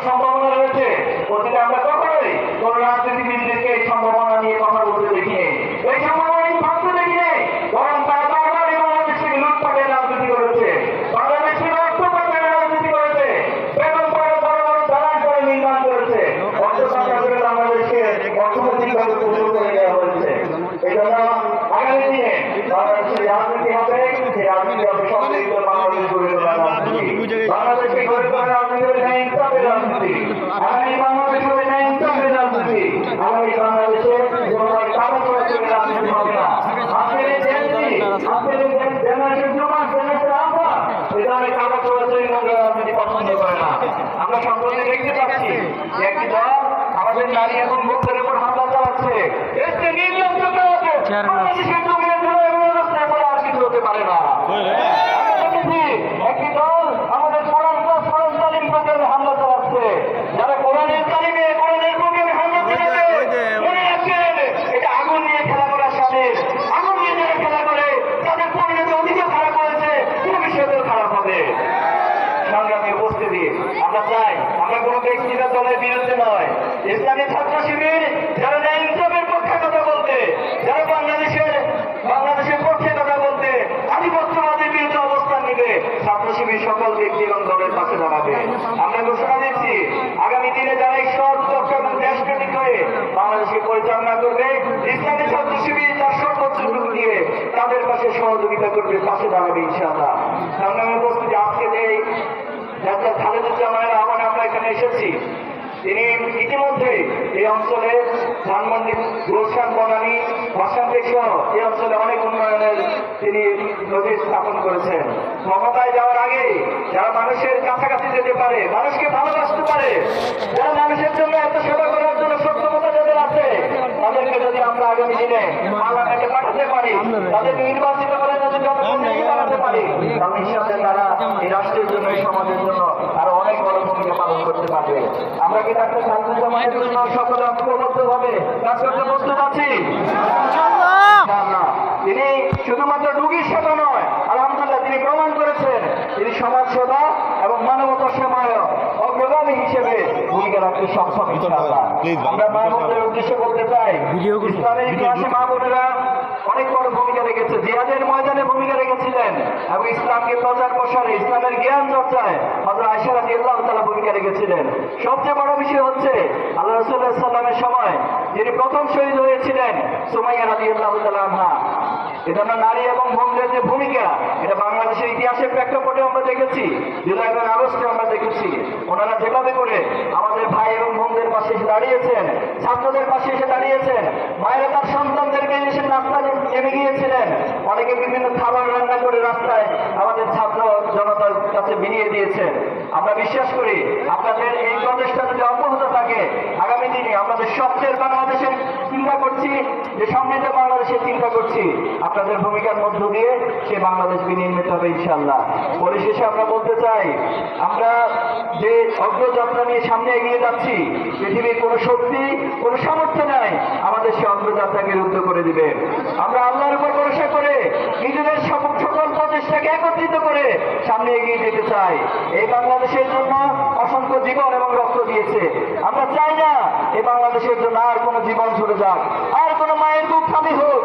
সম্ভাবনা রয়েছে। ওদিকে আমরা কখনোই কোন রাজনীতিবিদদেরকে এই সম্ভাবনা নিয়ে কথা বলতে দেখিনি এই সম্ভাবনা নিয়ে ভাবতে দেখিনি বরং তারা বারবার এই বাংলাদেশ থেকে লুটপাটের রাজনীতি করেছে বাংলাদেশকে রক্ত পাচারের রাজনীতি করেছে বেতন করে বড় বড় দালান করে নির্মাণ করেছে অর্থ সরকার করে বাংলাদেশকে অর্থনৈতিকভাবে প্রচুর করে দেওয়া হয়েছে এই জন্য আগামী দিনে বাংলাদেশের রাজনীতি হবে সেই রাজনীতি হবে সমৃদ্ধ বাংলাদেশ গড়ে তোলার রাজনীতি বাংলাদেশকে গড়ে তোলার রাজনীতি হবে ন্যায় ইনসাফের রাজনীতি আগামী বাংলাদেশ হবে ন্যায় ইনসাফের রাজনীতি আগামী বাংলাদেশে জনতার কারও চলাচলের রাজনীতি হবে না আজকের এই জেনজি আজকের এই জেনারেশন জমা জেনারেশন আলফা এই ধরনের কারও চলাচলের মধ্যে রাজনীতি পছন্দ করে না আমরা সম্প্রতি দেখতে পাচ্ছি যে একটি দল আমাদের নারী এবং মুখের উপর হামলা চালাচ্ছে এসে নির্লজ্জ আছে বাংলাদেশের জমিনের জন্য এমন অবস্থায় বলে আর কিছু হতে পারে না আমরা দেখেছি একটি দল আমাদের কোরআন ক্লাস কোরআন তালিম প্রোগ্রামে হামলা চালাচ্ছে যারা কোরআনের তালিমে কোরআনের প্রোগ্রামে হামলা চালাবে মনে রাখবেন এটা আগুন নিয়ে খেলা করার সাথে আগুন নিয়ে যারা খেলা করে তাদের পরিণতি অধিকও খারাপ হয়েছে ভবিষ্যতেও খারাপ হবে সংগ্রামী উপস্থিতি আমরা চাই আমরা কোনো ব্যক্তিগত দলের বিরুদ্ধে নয় ইসলামী ছাত্র শিবির যারা ন্যায় ইনসাফের পক্ষে কথা বলতে যারা বাংলাদেশের বাংলাদেশের পক্ষে কথা বলতে আধিপত্যবাদের বিরুদ্ধে অবস্থান নিবে ছাত্র শিবির সকল ব্যক্তি এবং দলের আমরা ঘোষণা দিচ্ছি, আগামী দিনে যারা এই দক্ষ এবং দেশপ্রেমিক হয়ে বাংলাদেশকে পরিচালনা করবে, ইসলামী ছাত্র শিবির তার সর্বোচ্চ দিয়ে তাদের পাশে সহযোগিতা করবে, পাশে দাঁড়াবে ইনশাআল্লাহ। বলছি উপস্থিতি আজকে যে ডাক্তার খালেদুজ্জামানের আহ্বানে আমরা এখানে এসেছি। তিনি ইতিমধ্যে এই অঞ্চলে ধানমন্ডি গুলশান বনানী বাসান্তিক সহ এই অঞ্চলে অনেক উন্নয়নের তিনি নজির স্থাপন করেছেন। ক্ষমতায় যাওয়ার আগে যারা মানুষের কাছাকাছি যেতে পারে, মানুষকে ভালোবাসতে পারে, যারা মানুষের জন্য এত সেবা করার জন্য সক্ষমতা যাদের আছে, তাদেরকে যদি আমরা আগামী দিনে পার্লামেন্টে পাঠাতে পারি, তাদেরকে নির্বাচিত করে জনপ্রতিনিধি বানাতে পারি। তারা এই রাষ্ট্রের জন্য সমাজের জন্য আরও অনেক বড় ভূমিকা পালন করতে পারবে। আমরা কি তাকে শান্তি জমায়ের জন্য সকলে ঐক্যবদ্ধ ভাবে কাজ করতে প্রস্তুত আছি? তিনি শুধুমাত্র রুগীর সেবা নয়, আলহামদুলিল্লাহ, তিনি প্রমাণ করেছেন। তিনি সমাজ সেবা মানবতা সেবায় অগ্রগামী হিসেবে ভূমিকা রাখতে সক্ষম ইনশাআল্লাহ। আমরা মা বোনদের উদ্দেশ্যে বলতে চাই ইসলামের ইতিহাসে মা বোনেরা অনেক বড় ভূমিকা রেখেছে। জিহাদের ময়দানে ভূমিকা রেখেছিলেন এবং ইসলামকে প্রচার প্রসারে ইসলামের জ্ঞান চর্চায় হজরত আয়সা রাদিয়াল্লাহু তাআলা ভূমিকা রেখেছিলেন। সবচেয়ে বড় বিষয় হচ্ছে আল্লাহ রাসূলুল্লাহ সাল্লামের সময় যিনি প্রথম শহীদ হয়েছিলেন সুমাইয়া রাদিয়াল্লাহু তাআলা আনহা। এজন্য নারী এবং বোনদের যে ভূমিকা, এটা বাংলাদেশের ইতিহাসের প্রেক্ষাপটে আমরা দেখেছি জুলাই এবং আগস্টে আমরা দেখেছি। ওনারা যেভাবে করে আমাদের ভাই এবং বোনদের পাশে এসে দাঁড়িয়েছেন, ছাত্রদের পাশে এসে দাঁড়িয়েছেন, মায়েরা তার সন্তানদেরকে এসে রাস্তায় নেমে গিয়েছিলেন। অনেকে বিভিন্ন খাবার রান্না করে রাস্তায় আমাদের ছাত্র জনতার কাছে বিলিয়ে দিয়েছেন। আমরা বিশ্বাস করি আপনাদের এই প্রচেষ্টা যদি অব্যাহত থাকে আগামী দিনে আমাদের স্বচ্ছের বাংলাদেশের চিন্তা করছি, যে সমৃদ্ধ বাংলাদেশের চিন্তা করছি, আপনাদের ভূমিকার মধ্য দিয়ে সে বাংলাদেশ বিনির্মিত হবে ইনশাল্লাহ পরিশেষে আমরা বলতে চাই, আমরা যে অগ্রযাত্রা নিয়ে সামনে এগিয়ে যাচ্ছি, পৃথিবীর কোনো শক্তি, কোনো সামর্থ্য নাই, আমাদের সে অগ্রযাত্রাকে রুদ্ধ করে দিবে। আমরা আল্লাহর উপর ভরসা করে নিজেদের সকল প্রচেষ্টাকে একত্রিত করে সামনে এগিয়ে যেতে চাই। এই বাংলাদেশের জন্য অসংখ্য জীবন এবং রক্ত দিয়েছে। আমরা চাই না এই বাংলাদেশের জন্য আর কোনো জীবন ছুটে যাক। আর কোনো মায়ের বুক খালি হোক,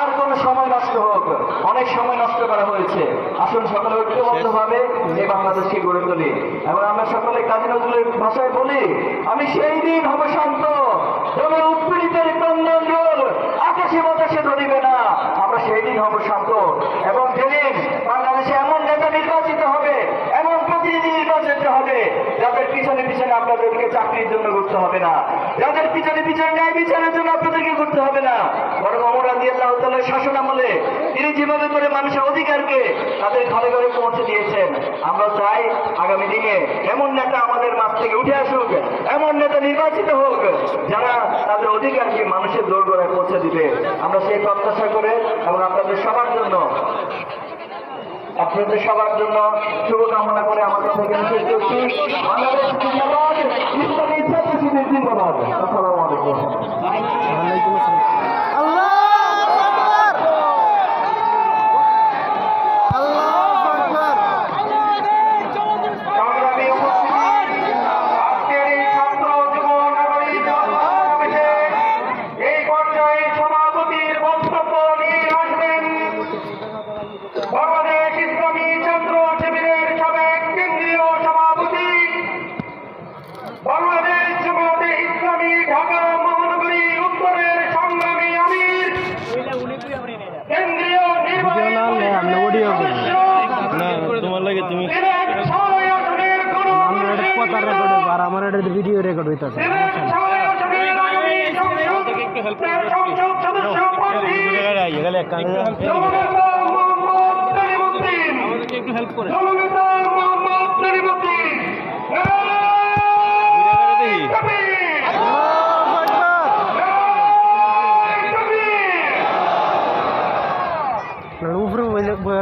আর কোনো সময় নষ্ট হোক। অনেক সময় নষ্ট করা হয়েছে। আসুন সকলে ঐক্যবদ্ধ ভাবে এই বাংলাদেশকে গড়ে তুলি। এবং আমরা সকলে কাজী নজরুলের ভাষায় বলি, আমি সেই দিন হব শান্ত। তবে উৎপীড়িতের ক্রন্দন রোল আকাশে বাতাসে ধরিবে না আমরা সেই দিন হব শান্ত এবং যেদিন বাংলাদেশে এমন নেতা নির্বাচিত হবে এমন প্রতিনিধি নির্বাচিত হবে যাদের পিছনে পিছনে আপনাদেরকে চাকরির জন্য ঘুরতে হবে না। যাদের পিছনে পিছনে ন্যায় বিচারের জন্য আপনাদেরকে ঘুরতে হবে না। বরং অমর আদি আল্লাহ তাল্লাহ শাসন আমলে তিনি যেভাবে করে মানুষের অধিকারকে তাদের ঘরে ঘরে পৌঁছে দিয়েছেন, আমরা চাই আগামী দিনে এমন নেতা আমাদের মাছ থেকে উঠে আসুক, এমন নেতা নির্বাচিত হোক, যারা তাদের অধিকারকে মানুষের দোরগোড়ায় পৌঁছে দিবে। আমরা সেই প্রত্যাশা করে এবং আপনাদের সবার জন্য, আপনাদের সবার জন্য শুভকামনা করে আমার কথা এখানে করছি। বাংলাদেশ হইতেছে গেলে একটু হেল্প করে। বইলে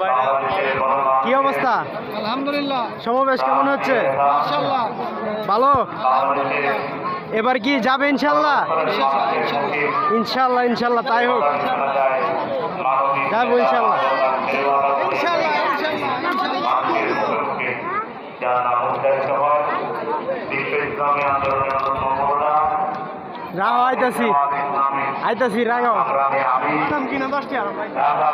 বাংলাদেশের গণমাধ্যমে কি অবস্থা? আলহামদুলিল্লাহ। সমাবেশ কেমন হচ্ছে? ভালো? এবার কি যাবে ইনশাল্লাহ ইনশাল্লাহ ইনশাল্লাহ তাই হোক। যাব ইনশাল্লাহ ইনশাল্লাহ ইনশাল্লাহ আইতাছি সংগ্রামী আমির কিনা দশটি আর ঢাকা